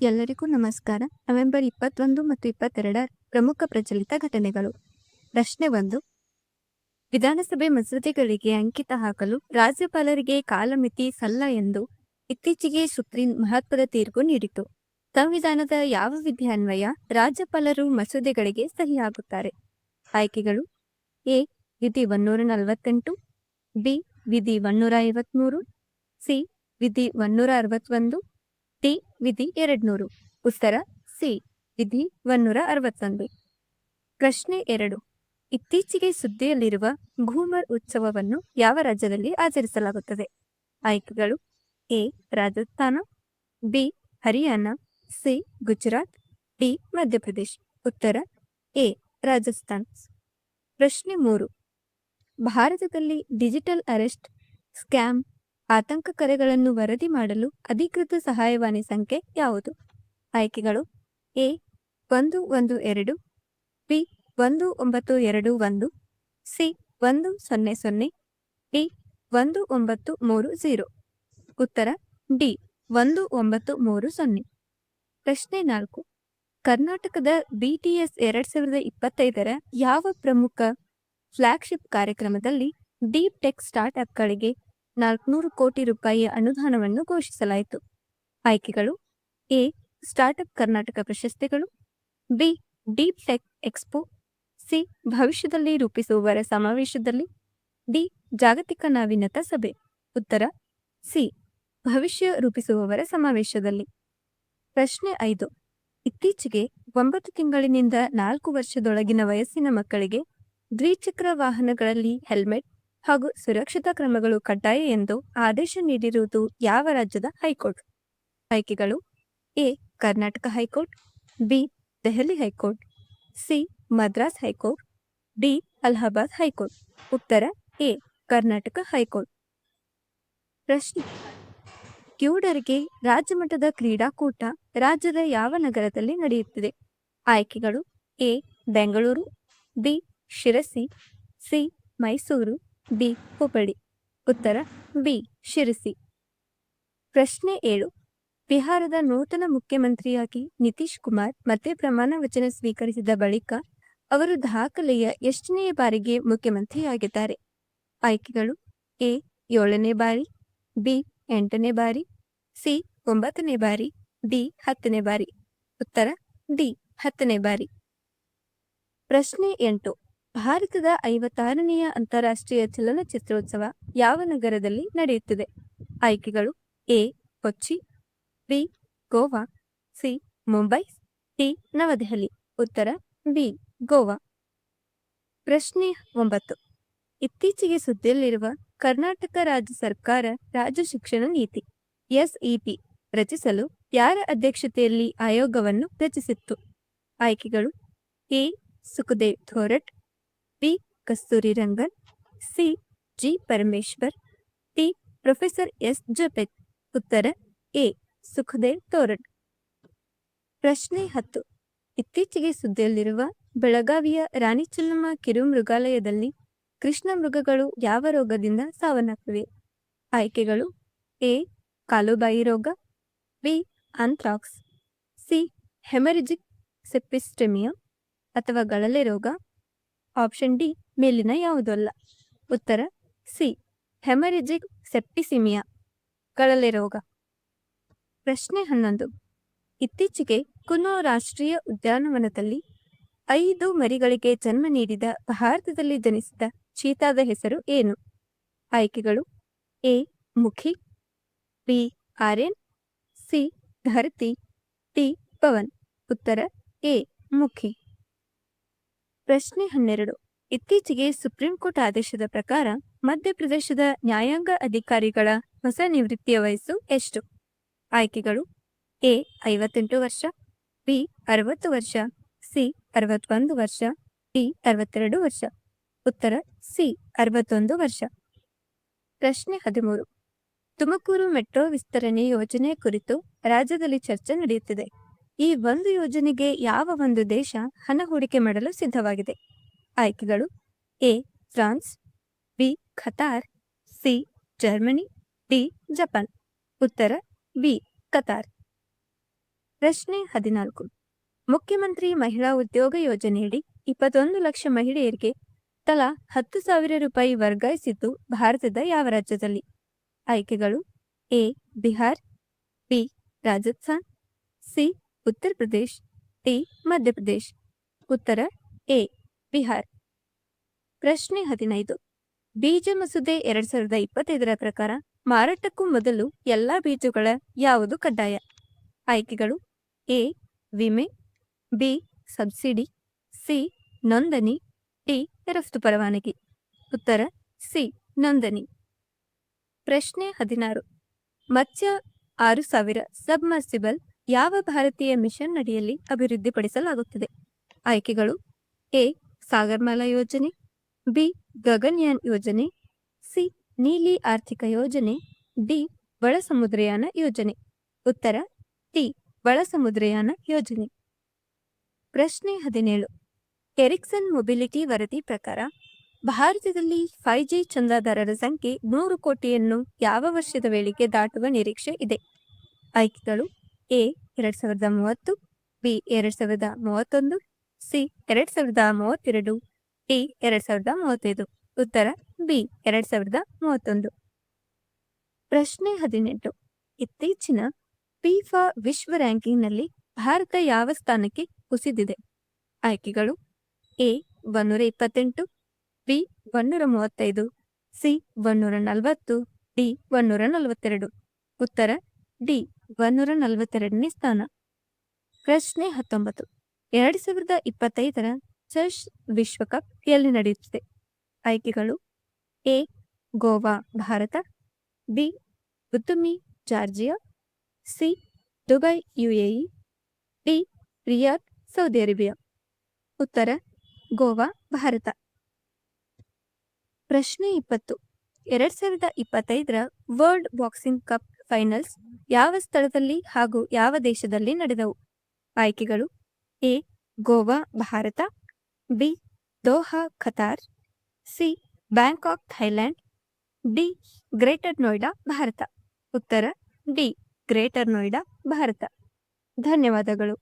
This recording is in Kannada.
ಎಲ್ಲರಿಗೂ ನಮಸ್ಕಾರ. ನವೆಂಬರ್ ಇಪ್ಪತ್ತೊಂದು ಮತ್ತು ಇಪ್ಪತ್ತೆರಡರ ಪ್ರಮುಖ ಪ್ರಚಲಿತ ಘಟನೆಗಳು. ಪ್ರಶ್ನೆ ಒಂದು. ವಿಧಾನಸಭೆ ಮಸೂದೆಗಳಿಗೆ ಅಂಕಿತ ಹಾಕಲು ರಾಜ್ಯಪಾಲರಿಗೆ ಕಾಲಮಿತಿ ಸಲ್ಲ ಎಂದು ಇತ್ತೀಚೆಗೆ ಸುಪ್ರೀಂ ಮಹತ್ವದ ತೀರ್ಪು ನೀಡಿತು ಸಂವಿಧಾನದ ಯಾವ ವಿಧಿಯನ್ವಯ ರಾಜ್ಯಪಾಲರು ಮಸೂದೆಗಳಿಗೆ ಸಹಿ ಹಾಕುತ್ತಾರೆ ಆಯ್ಕೆಗಳು. ಎ. ವಿಧಿ ಒನ್ನೂರ ನಲವತ್ತೆಂಟು ಬಿ. ವಿಧಿ ಒನ್ನೂರ ಐವತ್ಮೂರು ಸಿ. ವಿಧಿ ಒನ್ನೂರ ಅರವತ್ತೊಂದು ಡಿ ವಿಧಿ ಎರಡ್ನೂರು. ಉತ್ತರ ಸಿ, ವಿಧಿ ಒನ್ನೂರ ಅರವತ್ತೊಂದು. ಪ್ರಶ್ನೆ ಎರಡು. ಇತ್ತೀಚೆಗೆ ಸುದ್ದಿಯಲ್ಲಿರುವ ಘೂಮರ್ ಉತ್ಸವವನ್ನು ಯಾವ ರಾಜ್ಯದಲ್ಲಿ ಆಚರಿಸಲಾಗುತ್ತದೆ? ಆಯ್ಕೆಗಳು A, Rajasthan, B, Haryana, C, Gujarat, D, Madhya Pradesh. ಉತ್ತರ ಎ, ರಾಜಸ್ಥಾನ್. ಪ್ರಶ್ನೆ ಮೂರು. ಭಾರತದಲ್ಲಿ ಡಿಜಿಟಲ್ ಅರೆಸ್ಟ್, ಸ್ಕ್ಯಾಮ್ ಆತಂಕ ಕರೆಗಳನ್ನು ವರದಿ ಮಾಡಲು ಅಧಿಕೃತ ಸಹಾಯವಾಣಿ ಸಂಖ್ಯೆ ಯಾವುದು? ಆಯ್ಕೆಗಳು ಎ, ಒಂದು ಒಂದು, ಎರಡು, ಬಿ, ಒಂದು, ಒಂಬತ್ತು, ಎರಡು, ಒಂದು, ಸಿ, ಒಂದು, ಸೊನ್ನೆ ಸೊನ್ನೆ, ಡಿ, ಒಂದು, ಒಂಬತ್ತು, ಮೂರು ಝೀರೋ ಉತ್ತರ ಡಿ, ಒಂದು, ಒಂಬತ್ತು, ಮೂರು, ಸೊನ್ನೆ. ಪ್ರಶ್ನೆ ನಾಲ್ಕು. ಕರ್ನಾಟಕದ ಬಿಟಿಎಸ್ ಎರಡ್ ಸಾವಿರದ ಇಪ್ಪತ್ತೈದರ ಯಾವ ಪ್ರಮುಖ ಫ್ಲಾಗ್ಶಿಪ್ ಕಾರ್ಯಕ್ರಮದಲ್ಲಿ ಡೀಪ್ ಟೆಕ್ ಸ್ಟಾರ್ಟ್ಅಪ್ಗಳಿಗೆ ನಾಲ್ಕುನೂರು ಕೋಟಿ ರೂಪಾಯಿ ಅನುದಾನವನ್ನು ಘೋಷಿಸಲಾಯಿತು. ಆಯ್ಕೆಗಳು ಎ. ಸ್ಟಾರ್ಟ್ಅಪ್ ಕರ್ನಾಟಕ ಪ್ರಶಸ್ತಿಗಳು, B. Deep tech expo, C. ಭವಿಷ್ಯದಲ್ಲಿ ರೂಪಿಸುವವರ ಸಮಾವೇಶದಲ್ಲಿ, ಡಿ. ಜಾಗತಿಕ ನಾವೀನ್ಯತಾ ಸಭೆ. ಉತ್ತರ ಸಿ. ಭವಿಷ್ಯ ರೂಪಿಸುವವರ ಸಮಾವೇಶದಲ್ಲಿ. ಪ್ರಶ್ನೆ ಐದು ಇತ್ತೀಚೆಗೆ ಒಂಬತ್ತು ತಿಂಗಳಿನಿಂದ ನಾಲ್ಕು ವರ್ಷದೊಳಗಿನ ವಯಸ್ಸಿನ ಮಕ್ಕಳಿಗೆ ದ್ವಿಚಕ್ರ ವಾಹನಗಳಲ್ಲಿ ಹೆಲ್ಮೆಟ್ ಹಾಗೂ ಸುರಕ್ಷತಾ ಕ್ರಮಗಳು ಕಡ್ಡಾಯ ಎಂದು ಆದೇಶ ನೀಡಿರುವುದು ಯಾವ ರಾಜ್ಯದ ಹೈಕೋರ್ಟ್? ಆಯ್ಕೆಗಳು A. Karnataka high court, B. Delhi high court, C. Madras high court, D. Allahabad high court. ಉತ್ತರ ಎ. Karnataka high court. ಪ್ರಶ್ನೆ ಕ್ಯೂಡರ್ಗೆ ರಾಜ್ಯ ಮಟ್ಟದ ಕ್ರೀಡಾಕೂಟ ರಾಜ್ಯದ ಯಾವ ನಗರದಲ್ಲಿ ನಡೆಯುತ್ತಿದೆ? ಆಯ್ಕೆಗಳು A. Bengaluru, B. Sirsi, C. Mysuru D Hubballi. ಉತ್ತರ ಬಿ. ಶಿರಸಿ. ಪ್ರಶ್ನೆ ಏಳು. ಬಿಹಾರದ ನೂತನ ಮುಖ್ಯಮಂತ್ರಿಯಾಗಿ ನಿತೀಶ್ ಕುಮಾರ್ ಮತ್ತೆ ಪ್ರಮಾಣ ವಚನ ಸ್ವೀಕರಿಸಿದ ಬಳಿಕ ಅವರು ದಾಖಲೆಯ ಎಷ್ಟನೆಯ ಬಾರಿಗೆ ಮುಖ್ಯಮಂತ್ರಿಯಾಗಿದ್ದಾರೆ? ಆಯ್ಕೆಗಳು ಎ. ಏಳನೇ ಬಾರಿ, ಬಿ. ಎಂಟನೇ ಬಾರಿ, ಸಿ. ಒಂಬತ್ತನೇ ಬಾರಿ, ಡಿ. ಹತ್ತನೇ ಬಾರಿ. ಉತ್ತರ ಡಿ. ಹತ್ತನೇ ಬಾರಿ. ಪ್ರಶ್ನೆ ಎಂಟು. ಭಾರತದ ಐವತ್ತಾರನೆಯ ಅಂತಾರಾಷ್ಟ್ರೀಯ ಚಲನಚಿತ್ರೋತ್ಸವ ಯಾವ ನಗರದಲ್ಲಿ ನಡೆಯುತ್ತಿದೆ? ಆಯ್ಕೆಗಳು A, Kochi, B, Goa, C, Mumbai, D, New Delhi. ಉತ್ತರ, ಬಿ, ಗೋವಾ. ಪ್ರಶ್ನೆ ಒಂಬತ್ತು. ಇತ್ತೀಚೆಗೆ ಸುದ್ದಿಯಲ್ಲಿರುವ ಕರ್ನಾಟಕ ರಾಜ್ಯ ಸರ್ಕಾರ ರಾಜ್ಯ ಶಿಕ್ಷಣ ನೀತಿ ಎಸ್ಇಪಿ ರಚಿಸಲು ಯಾರ ಅಧ್ಯಕ್ಷತೆಯಲ್ಲಿ ಆಯೋಗವನ್ನು ರಚಿಸಿತ್ತು? ಆಯ್ಕೆಗಳು A, Sukhadeo Thorat Kasturirangan, C. G. Parameshwar, D. Professor S. Japeth. ಉತ್ತರ, ಎ. ಸುಖದೇವ್ ತೋರಟ್ ಪ್ರಶ್ನೆ ಹತ್ತು. ಇತ್ತೀಚೆಗೆ ಸುದ್ದಿಯಲ್ಲಿರುವ ಬೆಳಗಾವಿಯ ರಾಣಿ ಚೆನ್ನಮ್ಮ ಕಿರು ಮೃಗಾಲಯದಲ್ಲಿ ಕೃಷ್ಣ ಮೃಗಗಳು ಯಾವ ರೋಗದಿಂದ ಸಾವನ್ನಪ್ಪಿವೆ? ಆಯ್ಕೆಗಳು, ಎ. ಕಾಲುಬಾಯಿ ರೋಗ, B. Anthrax, C. Haemorrhagic septicaemia ಅಥವಾ ಗಳಲೆ ರೋಗ ಆಪ್ಷನ್ ಡಿ ಮೇಲಿನ ಯಾವುದಲ್ಲ ಉತ್ತರ ಸಿ ಹೆಮರಿಜಿಕ್ ಸೆಪ್ಟಿಸಿಮಿಯಾ ಕಳಲೆ ರೋಗ. ಪ್ರಶ್ನೆ ಹನ್ನೊಂದು, ಇತ್ತೀಚೆಗೆ ಕುನೋ ರಾಷ್ಟ್ರೀಯ ಉದ್ಯಾನವನದಲ್ಲಿ ಐದು ಮರಿಗಳಿಗೆ ಜನ್ಮ ನೀಡಿದ ಭಾರತದಲ್ಲಿ ಜನಿಸಿದ ಚೀತಾದ ಹೆಸರು ಏನು? ಆಯ್ಕೆಗಳು A, Mukhi, B, Aryan, C, Dharti D Pavan. ಉತ್ತರ ಎ, ಮುಖಿ. ಪ್ರಶ್ನೆ ಹನ್ನೆರಡು. ಇತ್ತೀಚೆಗೆ ಸುಪ್ರೀಂ ಕೋರ್ಟ್ ಆದೇಶದ ಪ್ರಕಾರ ಮಧ್ಯಪ್ರದೇಶದ ನ್ಯಾಯಾಂಗ ಅಧಿಕಾರಿಗಳ ಹೊಸ ನಿವೃತ್ತಿಯ ವಯಸ್ಸು ಎಷ್ಟು? ಆಯ್ಕೆಗಳು ಎ, ಐವತ್ತೆಂಟು ವರ್ಷ, ಬಿ, ಅರವತ್ತು ವರ್ಷ, ಸಿ, ಅರವತ್ತೊಂದು ವರ್ಷ, ಡಿ, ಅರವತ್ತೆರಡು ವರ್ಷ. ಉತ್ತರ, ಸಿ, ಅರವತ್ತೊಂದು ವರ್ಷ. ಪ್ರಶ್ನೆ ಹದಿಮೂರು. ತುಮಕೂರು ಮೆಟ್ರೋ ವಿಸ್ತರಣೆ ಯೋಜನೆ ಕುರಿತು ರಾಜ್ಯದಲ್ಲಿ ಚರ್ಚೆ ನಡೆಯುತ್ತಿದೆ. ಈ ಒಂದು ಯೋಜನೆಗೆ ಯಾವ ಒಂದು ದೇಶ ಹಣ ಹೂಡಿಕೆ ಮಾಡಲು ಸಿದ್ಧವಾಗಿದೆ? ಆಯ್ಕೆಗಳು A. France, B. Qatar, C. Germany, D. Japan. ಉತ್ತರ ಬಿ. ಕತಾರ್ ಪ್ರಶ್ನೆ ಹದಿನಾಲ್ಕು. ಮುಖ್ಯಮಂತ್ರಿ ಮಹಿಳಾ ಉದ್ಯೋಗ ಯೋಜನೆಯಡಿ ಇಪ್ಪತ್ತೊಂದು ಲಕ್ಷ ಮಹಿಳೆಯರಿಗೆ ತಲಾ ಹತ್ತು ಸಾವಿರ ರೂಪಾಯಿ ವರ್ಗಾಯಿಸಿದ್ದು ಭಾರತದ ಯಾವ ರಾಜ್ಯದಲ್ಲಿ? ಆಯ್ಕೆಗಳು A. Bihar, B. Rajasthan, C. Uttar Pradesh, D Madhya Pradesh ಉತ್ತರ, ಎ, ಬಿಹಾರ್. ಪ್ರಶ್ನೆ ಹದಿನೈದು. ಬೀಜ ಮಸೂದೆ ಎರಡ್ ಸಾವಿರದ ಇಪ್ಪತ್ತೈದರ ಪ್ರಕಾರ ಮಾರಾಟಕ್ಕೂ ಮೊದಲು ಎಲ್ಲಾ ಬೀಜಗಳ ಯಾವುದು ಕಡ್ಡಾಯ? ಆಯ್ಕೆಗಳು, ಎ, ವಿಮೆ, ಬಿ, ಸಬ್ಸಿಡಿ, ಸಿ, ನೋಂದಣಿ, ಟಿ, ರಫ್ತು ಪರವಾನಗಿ. ಉತ್ತರ, ಸಿ, ನೋಂದಣಿ. ಪ್ರಶ್ನೆ ಹದಿನಾರು. ಮತ್ಸ್ಯ ಆರು ಸಾವಿರ ಸಬ್ಮರ್ಸಿಬಲ್ ಯಾವ ಭಾರತೀಯ ಮಿಷನ್ ಅಡಿಯಲ್ಲಿ ಅಭಿವೃದ್ಧಿಪಡಿಸಲಾಗುತ್ತದೆ? ಆಯ್ಕೆಗಳು ಎ. ಸಾಗರ್ಮಾಲಾ ಯೋಜನೆ, ಬಿ. ಗಗನ್ಯಾನ್ ಯೋಜನೆ, ಸಿ. ನೀಲಿ ಆರ್ಥಿಕ ಯೋಜನೆ, ಡಿ. ಒಳಸಮುದ್ರಯಾನ ಯೋಜನೆ. ಉತ್ತರ ಡಿ ಒಳಸಮುದ್ರಯಾನ ಯೋಜನೆ. ಪ್ರಶ್ನೆ ಹದಿನೇಳು. ಎರಿಕ್ಸನ್ ಮೊಬಿಲಿಟಿ ವರದಿ ಪ್ರಕಾರ ಭಾರತದಲ್ಲಿ ಫೈವ್ ಜಿ ಚಂದಾದಾರರ ಸಂಖ್ಯೆ ನೂರು ಕೋಟಿಯನ್ನು ಯಾವ ವರ್ಷದ ವೇಳೆಗೆ ದಾಟುವ ನಿರೀಕ್ಷೆ ಇದೆ? ಆಯ್ಕೆಗಳು ಎ ಎರಡ್ ಸಾವಿರದ ಮೂವತ್ತು, ಬಿ ಎರಡ್ ಸಾವಿರದ ಮೂವತ್ತೊಂದು, ಸಿ ಎರಡ್ ಸಾವಿರದ ಮೂವತ್ತೆರಡು, ಡಿ ಎರಡ್ ಸಾವಿರದ ಮೂವತ್ತೈದು. ಉತ್ತರ, ಬಿ ಎರಡ್ ಸಾವಿರದ ಮೂವತ್ತೊಂದು. ಪ್ರಶ್ನೆ ಹದಿನೆಂಟು. ಇತ್ತೀಚಿನ ಫಿಫಾ ವಿಶ್ವ ರ್ಯಾಂಕಿಂಗ್ನಲ್ಲಿ ಭಾರತ ಯಾವ ಸ್ಥಾನಕ್ಕೆ ಕುಸಿದಿದೆ? ಆಯ್ಕೆಗಳು, ಎ ಒನ್ನೂರ ಇಪ್ಪತ್ತೆಂಟು, ಬಿ ಒನ್ನೂರ ಮೂವತ್ತೈದು, ಸಿ ಒನ್ನೂರ ನಲವತ್ತು, ಡಿ ಒನ್ನೂರ ನಲವತ್ತೆರಡು. ಉತ್ತರ, ಡಿ ಒನ್ನೂರ ನಲವತ್ತೆರಡನೇ ಸ್ಥಾನ. ಪ್ರಶ್ನೆ ಹತ್ತೊಂಬತ್ತು. ಎರಡು ಸಾವಿರದ ಇಪ್ಪತ್ತೈದರ ಚೆಸ್ ವಿಶ್ವಕಪ್ ಎಲ್ಲಿ ನಡೆಯುತ್ತಿದೆ? ಆಯ್ಕೆಗಳು A, Goa, Bharat, B, ಉತ್ತುಮಿ, Georgia, C, Dubai, UAE, D, Riyadh, Saudi Arabia. ಉತ್ತರ, ಗೋವಾ, ಭಾರತ. ಪ್ರಶ್ನೆ ಇಪ್ಪತ್ತು. ಎರಡ್ ಸಾವಿರದ ಇಪ್ಪತ್ತೈದರ ವರ್ಲ್ಡ್ ಬಾಕ್ಸಿಂಗ್ ಕಪ್ ಫೈನಲ್ಸ್ ಯಾವ ಸ್ಥಳದಲ್ಲಿ ಹಾಗೂ ಯಾವ ದೇಶದಲ್ಲಿ ನಡೆದವು? ಆಯ್ಕೆಗಳು A, Goa, Bharat, B, Doha Qatar C, Bangkok, Thailand, D, greater Noida, Bharat. ಉತ್ತರ, ಡಿ, ಗ್ರೇಟರ್ ನೋಯ್ಡಾ, ಭಾರತ. ಧನ್ಯವಾದಗಳು.